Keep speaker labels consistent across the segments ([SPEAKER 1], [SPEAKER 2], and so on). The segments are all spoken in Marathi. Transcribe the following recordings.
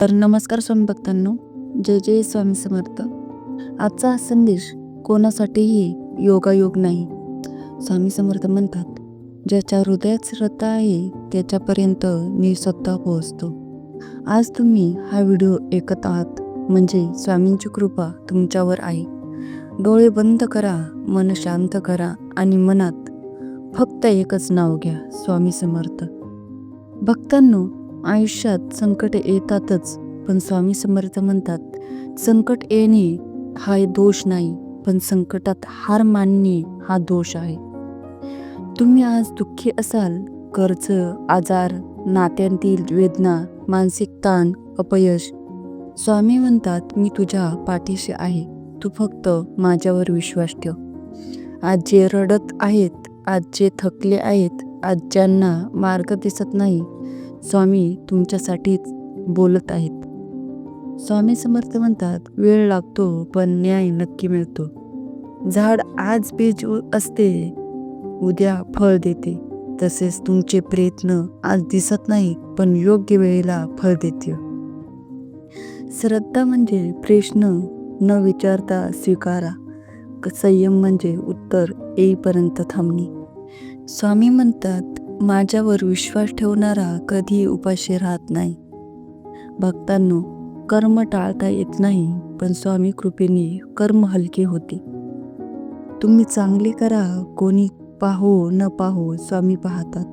[SPEAKER 1] तर नमस्कार स्वामी भक्तांनो. जय जय स्वामी समर्थ. आजचा हा संदेश कोणासाठीही योगायोग नाही. स्वामी समर्थ म्हणतात ज्याच्या हृदयात श्रद्धा आहे त्याच्यापर्यंत मी स्वतः पोहोचतो. आज तुम्ही हा व्हिडिओ ऐकत आहात म्हणजे स्वामींची कृपा तुमच्यावर आहे. डोळे बंद करा मन शांत करा आणि मनात फक्त एकच नाव घ्या स्वामी समर्थ. भक्तांनो आयुष्यात संकट येतातच पण स्वामी समर्थ म्हणतात संकट येणे हा दोष नाही पण संकटात हार मानणे हा दोष आहे. तुम्ही आज दुःखी असाल कर्ज आजार नात्यांतील वेदना मानसिक ताण अपयश स्वामी म्हणतात मी तुझ्या पाठीशी आहे तू फक्त माझ्यावर विश्वास ठेव. आज जे रडत आहेत आज जे थकले आहेत आज ज्यांना मार्ग दिसत नाही स्वामी तुमच्यासाठीच बोलत आहेत. स्वामी समर्थ म्हणतात वेळ लागतो पण न्याय नक्की मिळतो. झाड आज बीज असते उद्या फळ देते. तसेच तुमचे प्रयत्न आज दिसत नाही पण योग्य वेळेला फळ देते. श्रद्धा म्हणजे प्रश्न न विचारता स्वीकारा. क- संयम म्हणजे उत्तर येईपर्यंत थांबणे. स्वामी म्हणतात माझ्यावर विश्वास ठेवणारा कधी उपाशी राहत नाही. भक्तांनो कर्म टाळता येत नाही पण स्वामी कृपेने कर्म हलके होते. तुम्ही चांगले करा कोणी पाहो न पाहो स्वामी पाहतात.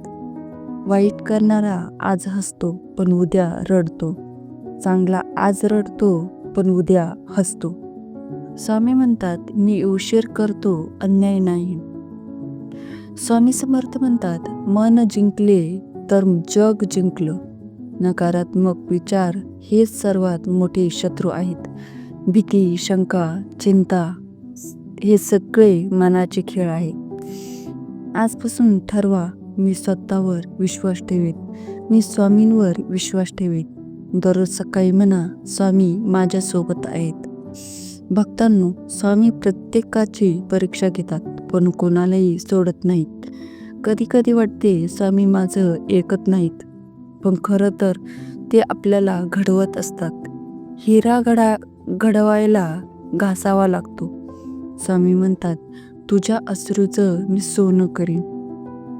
[SPEAKER 1] वाईट करणारा आज हसतो पण उद्या रडतो. चांगला आज रडतो पण उद्या हसतो. स्वामी म्हणतात मी उशीर करतो अन्याय नाही. स्वामी समर्थ म्हणतात मन जिंकले तर जग जिंकलं. नकारात्मक विचार हेच सर्वात मोठे शत्रू आहेत. भीती शंका चिंता हे सगळे मनाचे खेळ आहे आजपासून ठरवा मी स्वतःवर विश्वास ठेवेन. मी स्वामींवर विश्वास ठेवेन. दररोज सकाळी म्हणा स्वामी माझ्यासोबत आहेत. भक्तांनो स्वामी प्रत्येकाची परीक्षा घेतात. पण कोणालाही सोडत नाहीत. कधी कधी वाटते स्वामी माझं ऐकत नाहीत. पण खरं तर ते आपल्याला घडवत असतात. हिरा घडा घडवायला घासावा लागतो. स्वामी म्हणतात तुझ्या अश्रूचं मी सोनं करीन.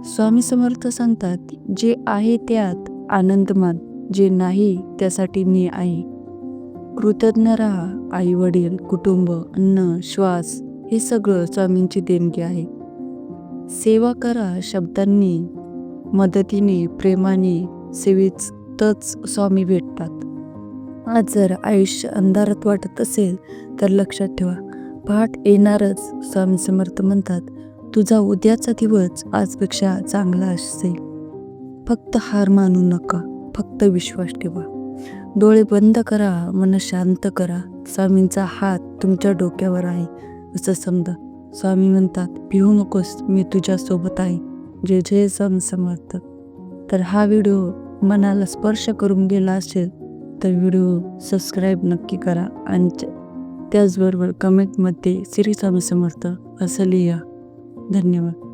[SPEAKER 1] स्वामी समर्थ सांगतात जे आहे त्यात आनंद मान जे नाही त्यासाठी मी आहे. कृतज्ञ राहा आई वडील कुटुंब अन्न श्वास हे सगळं स्वामींची देणगी आहे. सेवा करा शब्दांनी मदतीने प्रेमाने सेवेतच स्वामी भेटतात. आज जर आयुष्य अंधारात वाटत असेल तर लक्षात ठेवा पहाट येणारच स्वामी समर्थ म्हणतात तुझा उद्याचा दिवस आजपेक्षा चांगला असेल. फक्त हार मानू नका फक्त विश्वास ठेवा. डोळे बंद करा मन शांत करा. स्वामींचा हात तुमच्या डोक्यावर आहे. असं समजा. स्वामी म्हणतात भिवू नकोस मी तुझ्यासोबत आहे. जे जय सम समर्थ. तर हा व्हिडिओ मनाला स्पर्श करून गेला असेल तर व्हिडिओ सबस्क्राईब नक्की करा आणि त्याचबरोबर कमेंटमध्ये श्री स्वामी समर्थ असं लिहा. धन्यवाद.